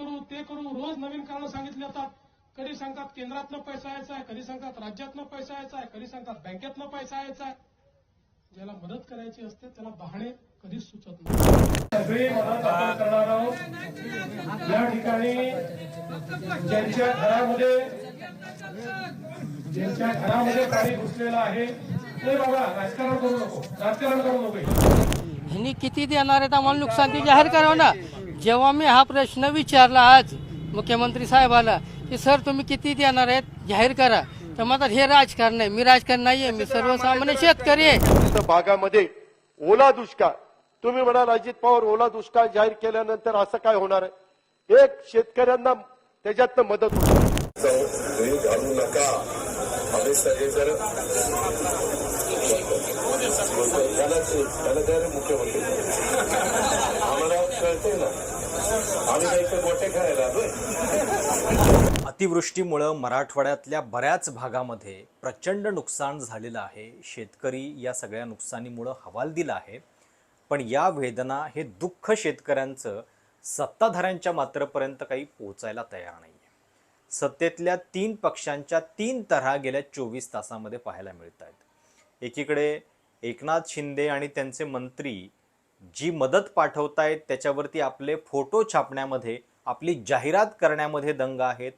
ते करू रोज नवीन कारणं सांगितली जातात. कधी सांगतात केंद्रातनं पैसा यायचा आहे कधी सांगतात राज्यातनं पैसा यायचा आहे कधी सांगतात बँकेतनं पैसा यायचा आहे. ज्याला मदत करायची असते त्याला बहाणे कधीच सुचत नाही. सगळी मदत आपण करणार आहोत. या ठिकाणी ज्यांच्या घरामध्ये ज्यांच्या घरामध्ये पाणी घुसलेलं आहे ते बाबा राजकारण करू नको. राजकारण करू नको. ह्यांनी किती देणार आहेत? आम्हाला नुकसान ते जाहीर करावं ना. जेव्हा मी हा प्रश्न विचारला आज मुख्यमंत्री साहेबाला की सर तुम्ही किती देणार आहेत? जाहीर करा. तर म्हणतात हे राजकारण आहे मी राजकारण नाही आहे मी सर्वसामान्य शेतकरी आहे. भागामध्ये ओला दुष्काळ. तुम्ही म्हणाल अजित पवार ओला दुष्काळ जाहीर केल्यानंतर असं काय होणार आहे? एक शेतकऱ्यांना त्याच्यातनं मदत नका आम्ही सगळे जर त्याला रे मुख्यमंत्री. आम्हाला कळतंय ना. अतिवृष्टीमुळं मराठवाड्यातल्या बऱ्याच भागामध्ये प्रचंड नुकसान झालेलं आहे. शेतकरी या सगळ्या नुकसानीमुळं हवालदिल आहे. पण या वेदना हे दुःख शेतकऱ्यांचं सत्ताधाऱ्यांच्या मात्रपर्यंत काही पोचायला तयार नाही आहे सत्तेतल्या तीन पक्षांच्या तीन तऱ्हा गेल्या चोवीस तासामध्ये पाहायला मिळत आहेत एकीकडे एकनाथ शिंदे आणि त्यांचे मंत्री जी मदत पाठवतायत त्याच्यावरती आपले फोटो छापण्यामध्ये आपली जाहिरात करण्यामध्ये दंग आहेत.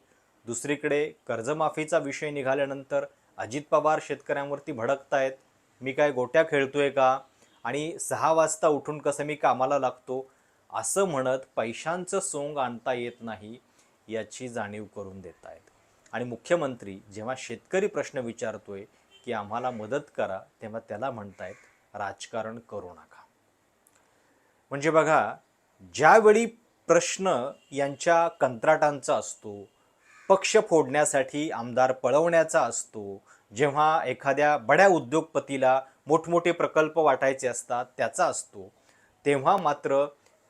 दुसरीकडे कर्जमाफीचा विषय निघाल्यानंतर अजित पवार शेतकऱ्यांवरती भडकतायत. मी काय गोट्या खेळतोय का? आणि सहा वाजता उठून कसं मी कामाला लागतो? असं म्हणत पैशांचं सोंग आणता येत नाही याची जाणीव करून देत आहेत आणि मुख्यमंत्री जेव्हा शेतकरी प्रश्न विचारतोय की आम्हाला मदत करा तेव्हा त्याला म्हणतायत राजकारण करू नका. म्हणजे बघा ज्यावेळी प्रश्न यांच्या कंत्राटांचा असतो पक्ष फोडण्यासाठी आमदार पळवण्याचा असतो जेव्हा एखाद्या बड्या उद्योगपतीला मोठमोठे प्रकल्प वाटायचे असतात त्याचा असतो तेव्हा मात्र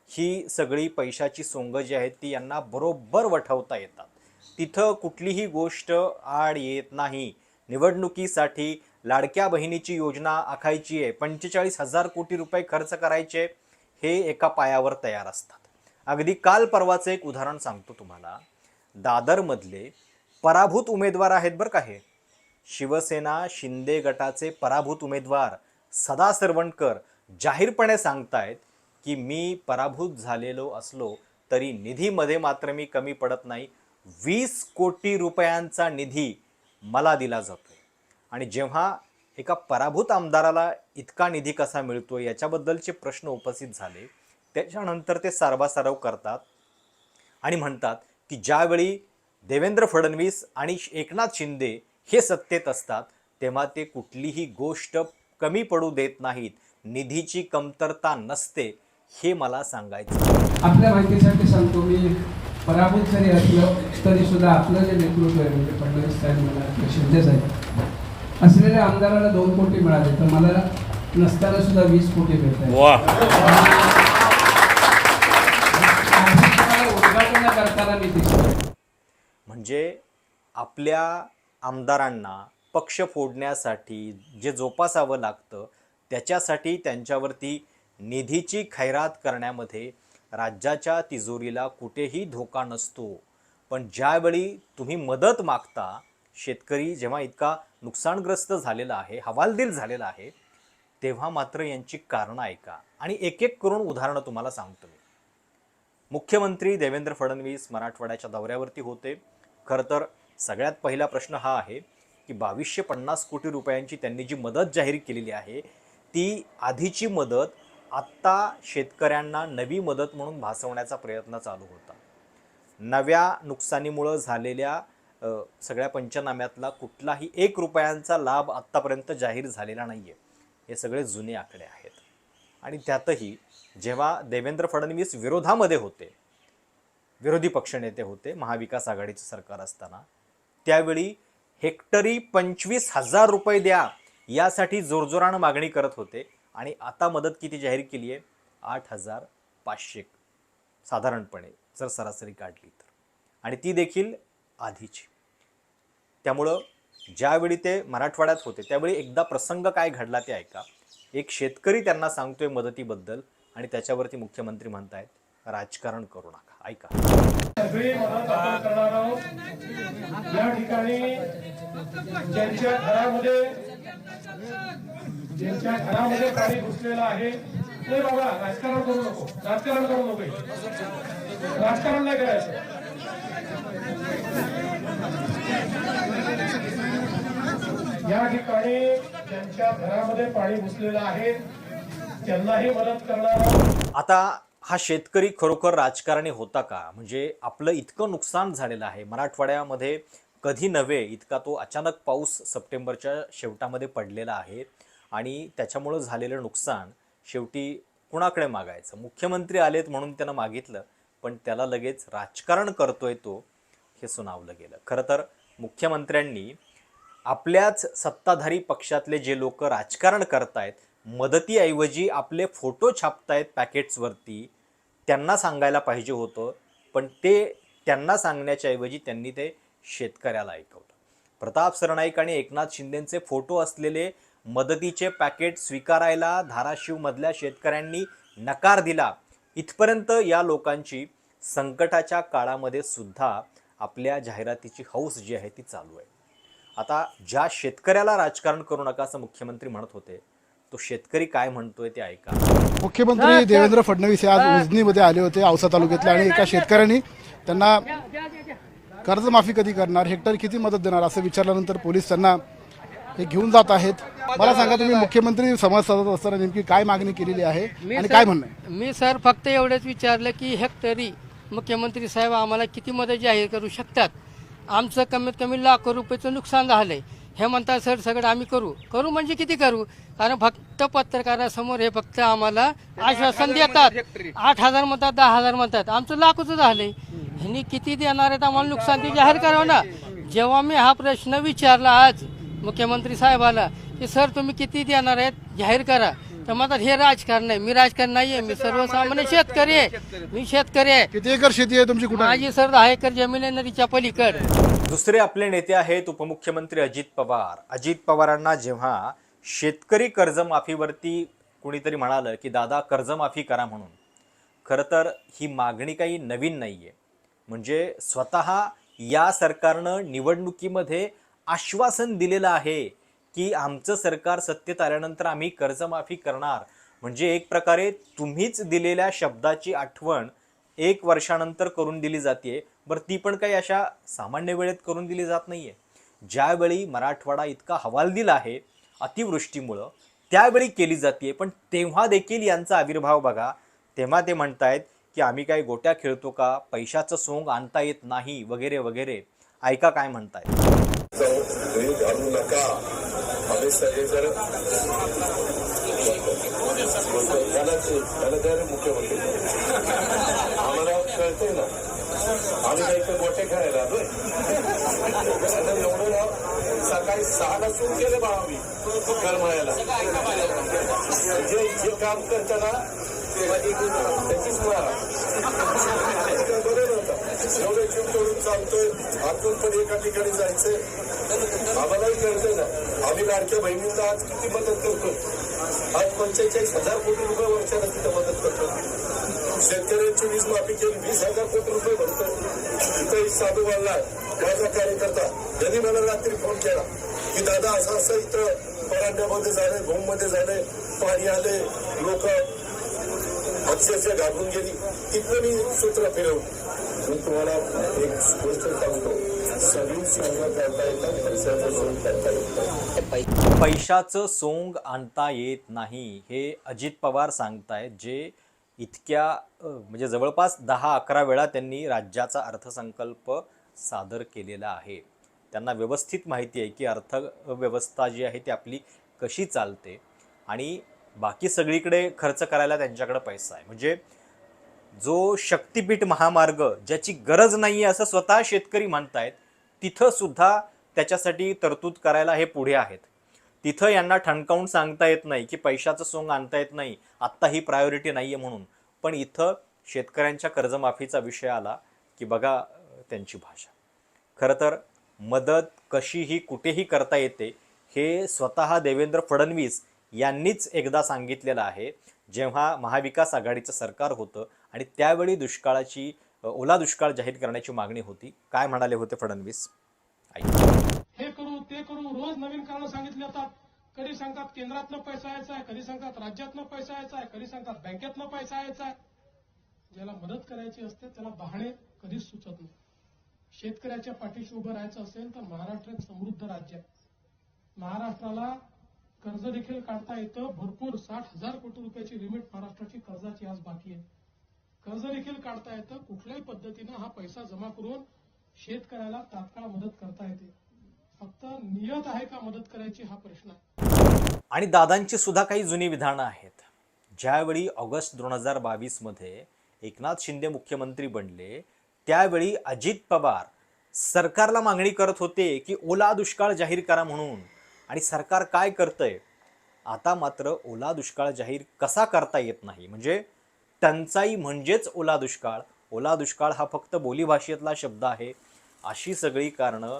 ही सगळी पैशाची सोंग जी आहेत ती यांना बरोबर वठवता येतात. तिथं कुठलीही गोष्ट आड येत नाही. निवडणुकीसाठी लाडक्या बहिणीची योजना आखायची आहे पंचेचाळीस हजार कोटी रुपये खर्च करायचे हे एका पायावर तयार असतात. अगदी काल परवाचं एक उदाहरण सांगतो तुम्हाला. दादरमधले पराभूत उमेदवार आहेत बरं का हे. शिवसेना शिंदे गटाचे पराभूत उमेदवार सदा सरवणकर जाहीरपणे सांगतायत की मी पराभूत झालेलो असलो तरी निधीमध्ये मात्र मी कमी पडत नाही. वीस कोटी रुपयांचा निधी मला दिला जातो आणि जेव्हा एका पराभूत आमदाराला इतका निधी कसा मिळतो याच्याबद्दलचे प्रश्न उपस्थित झाले. त्याच्यानंतर ते सारवासारव करतात आणि म्हणतात की ज्यावेळी देवेंद्र फडणवीस आणि एकनाथ शिंदे हे सत्तेत असतात तेव्हा ते कुठलीही गोष्ट कमी पडू देत नाहीत. निधीची कमतरता नसते हे मला सांगायचं आपल्या माहितीसाठी सांगतो मी पराभूत जरी असलं तरी सुद्धा आपलं जे नेतृत्व आहे म्हणजे फडणवीस साहेब म्हणा शिंदे साहेब असलेल्या आमदाराला दोन कोटी मिळाले तर मला नसताना सुद्धा वीस कोटी मिळत उद्घाटन करताना मी म्हणजे आपल्या आमदारांना पक्ष फोडण्यासाठी जे जोपासावं लागतं त्याच्यासाठी त्यांच्यावरती निधीची खैरात करण्यामध्ये राज्याच्या तिजोरीला कुठेही धोका नसतो. पण ज्यावेळी तुम्ही मदत मागता शेतकरी जेव्हा इतका नुकसानग्रस्त झालेलं आहे हवालदिल झालेला आहे तेव्हा मात्र यांची कारणं ऐका. आणि एक एक करून उदाहरणं तुम्हाला सांगतो मी. मुख्यमंत्री देवेंद्र फडणवीस मराठवाड्याच्या दौऱ्यावरती होते. खरं तर सगळ्यात पहिला प्रश्न हा आहे की बावीसशे पन्नास कोटी रुपयांची त्यांनी जी मदत जाहीर केलेली आहे ती आधीची मदत आत्ता शेतकऱ्यांना नवी मदत म्हणून भासवण्याचा प्रयत्न चालू होता. नव्या नुकसानीमुळं झालेल्या सगळ्या पंचनाम्यातला कुठलाही एक रुपयांचा लाभ आत्तापर्यंत जाहीर झालेला नाही आहे हे सगळे जुने आकडे आहेत. आणि त्यातही जेव्हा देवेंद्र फडणवीस विरोधामध्ये होते विरोधी पक्षनेते होते महाविकास आघाडीचं सरकार असताना त्यावेळी हेक्टरी पंचवीस हजार रुपये द्या यासाठी जोरजोरानं मागणी करत होते आणि आता मदत किती जाहीर केली आहे? आठ हजार पाचशे. साधारणपणे जर सरासरी काढली तर. आणि ती देखील आधीची. त्यामुळं ज्यावेळी ते मराठवाड्यात होते त्यावेळी एकदा प्रसंग काय घडला ते ऐका. एक शेतकरी त्यांना सांगतोय मदतीबद्दल आणि त्याच्यावरती मुख्यमंत्री म्हणतायत राजकारण करू नका. ऐका. या ठिकाणी ज्यांच्या घरामध्ये ज्यांच्या घरामध्ये पाणी घुसलेलं आहे ते बाबा राजकारण करू नको. राजकारण करू नको राजकारण नाही करायचं. या ठिकाणी ज्यांच्या घरामध्ये पाणी घुसलेलं आहे. त्यांनाही मदत करणार आता हा शेतकरी खरोखर राजकारणी होता का? म्हणजे आपलं इतकं नुकसान झालेलं आहे. मराठवाड्यामध्ये कधी नव्हे इतका तो अचानक पाऊस सप्टेंबरच्या शेवटामध्ये पडलेला आहे आणि त्याच्यामुळं झालेलं नुकसान शेवटी कुणाकडे मागायचं? मुख्यमंत्री आलेत म्हणून त्यानं मागितलं पण त्याला लगेच राजकारण करतोय तो हे सुनावलं गेलं. खरं तर मुख्यमंत्र्यांनी आपल्याच सत्ताधारी पक्षातले जे लोक राजकारण करतायत मदतीऐवजी आपले फोटो छापतायत पॅकेट्सवरती त्यांना सांगायला पाहिजे होतं पण ते त्यांना सांगण्याच्या ऐवजी त्यांनी ते शेतकऱ्याला ऐकवलं. प्रताप सरनाईक आणि एकनाथ शिंदेंचे फोटो असलेले मदतीचे पॅकेट स्वीकारायला धाराशिवमधल्या शेतकऱ्यांनी नकार दिला. इथपर्यंत या लोकांची संकटाच्या काळामध्ये सुद्धा आपल्या जाहिरातीची हौस जी आहे ती चालू आहे. आता ज्या शेतकऱ्याला राजकारण करू नका असं मुख्यमंत्री म्हणत होते तो शेतकरी काय म्हणतोय ते ऐका. मुख्यमंत्री देवेंद्र फडणवीस हे आज उजनीमध्ये आले होते औसा तालुक्यातले आणि एका शेतकऱ्यांनी त्यांना कर्जमाफी कधी करणार हेक्टर किती मदत देणार असं विचारल्यानंतर पोलीस त्यांना हे घेऊन जात आहेत. मला सांगा तुम्ही मुख्यमंत्री संवाद साधत असताना नेमकी काय मागणी केलेली आहे आणि काय म्हणणं मी सर फक्त एवढंच विचारलं की हेक्टरी मुख्यमंत्री साहेब आम्हाला किती मदत जाहीर करू शकतात? आमचं कमीत कमी लाखो रुपयाचं नुकसान झालंय. हे म्हणतात सर सगळं आम्ही करू. करू म्हणजे किती करू? कारण फक्त पत्रकारासमोर हे फक्त आम्हाला आश्वासन देतात. आठ हजार म्हणतात दहा हजार म्हणतात. आमचं लाखोचं झालंय. ह्यांनी किती देणार आहेत आम्हाला नुकसान ते जाहीर करावं ना. जेव्हा मी हा प्रश्न विचारला आज मुख्यमंत्री साहेबाला की सर तुम्ही किती देणार आहेत? जाहीर करा. तर म्हणतात हे राजकारण आहे मी राजकारण नाहीये मी सर्वसामान्य शेतकरी आहे. मी शेतकरी आहे. किती एकर शेती आहे तुमची कुठं? माझी सर दहा एकर जमीन आहे नदीच्या पलीकड. दुसरे आपले नेते आहेत उपमुख्यमंत्री अजित पवार. अजित पवारांना जेव्हा शेतकरी कर्जमाफीवरती कुणीतरी म्हणालं की दादा कर्जमाफी करा म्हणून. खरं तर ही मागणी काही नवीन नाहीये. म्हणजे स्वतः या सरकारनं निवडणुकीमध्ये आश्वासन दिलेलं आहे की आमचं सरकार सत्तेत आल्यानंतर आम्ही कर्जमाफी करणार. म्हणजे एक प्रकारे तुम्हीच दिलेल्या शब्दाची आठवण एक वर्षानंतर करून दिली जाते बरं ती पण काही अशा सामान्य वेळेत करून दिली जात नाहीये. ज्यावेळी मराठवाडा इतका हवालदिल आहे अतिवृष्टीमुळं त्यावेळी केली जाते पण तेव्हा देखील यांचा आविर्भाव बघा. तेव्हा ते म्हणतायत की आम्ही काही गोट्या खेळतो का? पैशाचं सोंग आणता येत नाही वगैरे वगैरे. ऐका काय म्हणतायत. तुम्ही घालू नका सगळे जर त्याला त्याला द्या रे मुख्यमंत्री आम्हाला कळतंय ना आम्ही काही तर मोठे खेळायला आलोय आता एवढं सकाळी सहाला सुरू केलं बा आम्ही करमाळ्याला जे जे काम करताना त्याचीच मला बरं नव्हतं एवढं जीव करून चालतोय आपण पण एका ठिकाणी जायचंय आम्हालाही कळतंय ना आम्ही लाडक्या बहिणींना आज किती मदत करतो. आज पंचेचाळीस हजार कोटी रुपये वर्षाला तिथं मदत करतो. शेतकऱ्यांची वीज माफी केली वीस हजार कोटी रुपये भरतो इथं एक साधू बोलला माझा कार्यकर्ता त्यांनी मला रात्री फोन केला. की दादा असं असं इथं परांड्यामध्ये झाले भूममध्ये झाले पाणी आले लोक अक्षरशः घाबरून गेली. तिथलं मी सूत्र फिरवलं. मी तुम्हाला एक गोष्ट सांगतो. सगळी करता येतात पैशाचं सोंग करता पैशाचं सोंग आणता येत नाही हे अजित पवार सांगतायत जे इतक्या म्हणजे जवळपास दहा अकरा वेळा त्यांनी राज्याचा अर्थसंकल्प सादर केलेला आहे. त्यांना व्यवस्थित माहिती आहे की अर्थव्यवस्था जी आहे ती आपली कशी चालते. आणि बाकी सगळीकडे खर्च करायला त्यांच्याकडे पैसा आहे. म्हणजे जो शक्तिपीठ महामार्ग ज्याची गरज नाही आहे असं स्वतः शेतकरी म्हणतायत तिथं सुद्धा त्याच्यासाठी तरतूद करायला हे पुढे आहेत. तिथं यांना ठणकावून सांगता येत नाही की पैशाचं सोंग आणता येत नाही आत्ता ही प्रायोरिटी नाही आहे म्हणून. पण इथं शेतकऱ्यांच्या कर्जमाफीचा विषय आला की बघा त्यांची भाषा. खरं तर मदत कशीही कुठेही करता येते हे स्वतः देवेंद्र फडणवीस यांनीच एकदा सांगितलेलं आहे. जेव्हा महाविकास आघाडीचं सरकार होतं आणि त्यावेळी दुष्काळाची ओला दुष्काळ जाहीर करण्याची मागणी होती काय म्हणाले होते फडणवीस? हे करू ते करू रोज नवीन कारण सांगितली जातात कधी सांगतात केंद्रातनं पैसा यायचा आहे कधी सांगतात राज्यातनं पैसा यायचा आहे कधी सांगतात बँकेतनं पैसा यायचा आहे. ज्याला मदत करायची असते त्याला बहाणे कधीच सुचत नाही. शेतकऱ्याच्या पाठीशी उभं राहायचं असेल तर महाराष्ट्र एक समृद्ध राज्य आहे. महाराष्ट्राला कर्ज देखील काढता येतं. भरपूर साठ हजार कोटी रुपयाची लिमिट महाराष्ट्राची कर्जाची आज बाकी आहे. कर्ज देखील काढता येतं. कुठल्याही पद्धतीनं हा पैसा जमा करून शेतकऱ्याला तात्काळ मदत करता येते. फक्त नियत आहे का मदत करायची हा प्रश्न आहे. आणि दादांची सुद्धा काही जुनी विधानं आहेत. ज्यावेळी ऑगस्ट दोन हजार बावीसमध्ये एकनाथ शिंदे मुख्यमंत्री बनले त्यावेळी अजित पवार सरकारला मागणी करत होते की ओला दुष्काळ जाहीर करा म्हणून. आणि सरकार काय करतंय? आता मात्र ओला दुष्काळ जाहीर कसा करता येत नाही? म्हणजे टंचाई म्हणजेच ओला दुष्काळ. ओला दुष्काळ हा फक्त बोलीभाषेतला शब्द आहे. अशी सगळी कारणं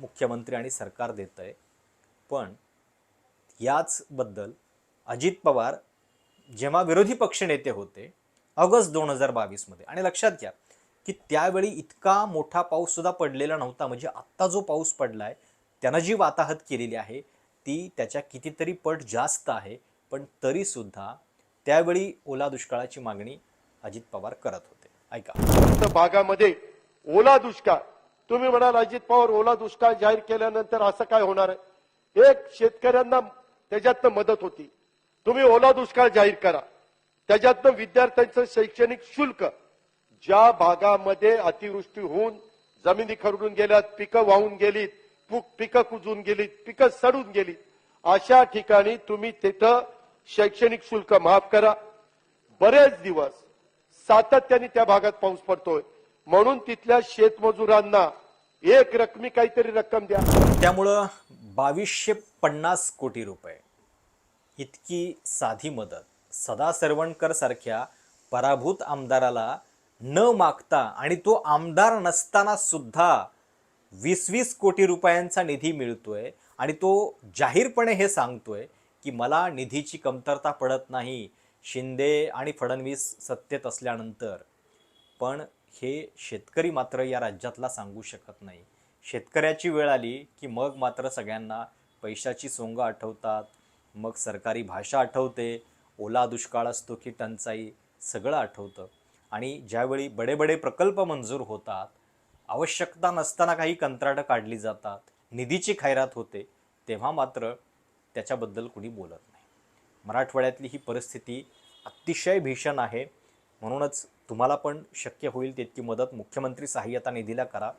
मुख्यमंत्री आणि सरकार देत आहे पण याचबद्दल अजित पवार जेव्हा विरोधी पक्षनेते होते ऑगस्ट दोन हजार बावीसमध्ये. आणि लक्षात घ्या की त्यावेळी इतका मोठा पाऊससुद्धा पडलेला नव्हता. म्हणजे आत्ता जो पाऊस पडला आहे त्यांना जी वाताहत केलेली आहे ती त्याच्या कितीतरी पट जास्त आहे पण तरीसुद्धा त्यावेळी ओला दुष्काळाची मागणी अजित पवार करत होते. ऐका. भागामध्ये ओला दुष्काळ. तुम्ही म्हणाल अजित पवार ओला दुष्काळ जाहीर केल्यानंतर असं काय होणार आहे? एक शेतकऱ्यांना त्याच्यातनं मदत होती. तुम्ही ओला दुष्काळ जाहीर करा. त्याच्यातनं विद्यार्थ्यांचं शैक्षणिक शुल्क ज्या भागामध्ये अतिवृष्टी होऊन जमिनी खरडून गेल्यात पिकं वाहून गेलीत पिकं कुजून गेलीत पिकं सडून गेलीत अशा ठिकाणी तुम्ही तिथं शैक्षणिक शुल्क माफ करा. बरेच दिवस सातत्याने त्या भागात पाऊस पडतोय. म्हणून तिथल्या शेतमजुरांना एक रकमी काहीतरी रक्कम द्या. त्यामुळं बावीसशे पन्नास कोटी रुपये. इतकी साधी मदत. सदा सरवणकर सारख्या पराभूत आमदाराला न मागता आणि तो आमदार नसताना सुद्धा वीस वीस कोटी रुपयांचा निधी मिळतोय आणि तो जाहीरपणे हे सांगतोय की मला निधीची कमतरता पडत नाही शिंदे आणि फडणवीस सत्तेत असल्यानंतर. पण हे शेतकरी मात्र या राज्यातला सांगू शकत नाही. शेतकऱ्याची वेळ आली की मग मात्र सगळ्यांना पैशाची सोंग आठवतात मग सरकारी भाषा आठवते ओला दुष्काळ असतो की टंचाई सगळं आठवतं. आणि ज्यावेळी बडे बडे प्रकल्प मंजूर होतात आवश्यकता नसताना काही कंत्राटं काढली जातात. निधीची खैरात होते तेव्हा मात्र त्याच्याबद्दल कुणी बोलत नाही. मराठवाड्यातली ही परिस्थिती अतिशय भीषण आहे. म्हणूनच तुम्हाला पण शक्य होईल तितकी मदत मुख्यमंत्री सहाय्यता निधीला करा.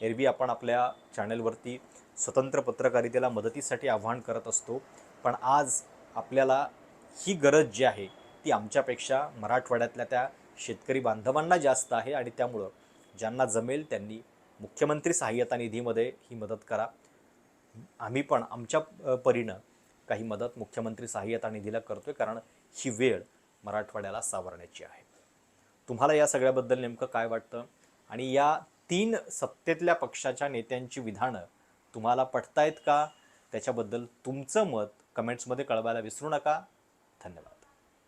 एरवी आपण आपल्या चॅनलवरती स्वतंत्र पत्रकारितेला मदतीसाठी आव्हान करत असतो. पण आज आपल्याला ही गरज जी आहे ती आमच्यापेक्षा मराठवाड्यातल्या त्या शेतकरी बांधवांना जास्त आहे आणि त्यामुळं ज्यांना जमेल त्यांनी मुख्यमंत्री सहाय्यता निधीमध्ये ही मदत करा. आम्ही पण आमच्या परीनं काही मदत मुख्यमंत्री सहाय्यता निधीला करतो आहे कारण ही वेळ मराठवाड्याला सावरण्याची आहे. तुम्हाला या सगळ्याबद्दल नेमकं काय वाटतं? आणि या तीन सत्तेतल्या पक्षाच्या नेत्यांची विधानं तुम्हाला पटतायत का? त्याच्याबद्दल तुमचं मत कमेंट्समध्ये कळवायला विसरू नका. धन्यवाद.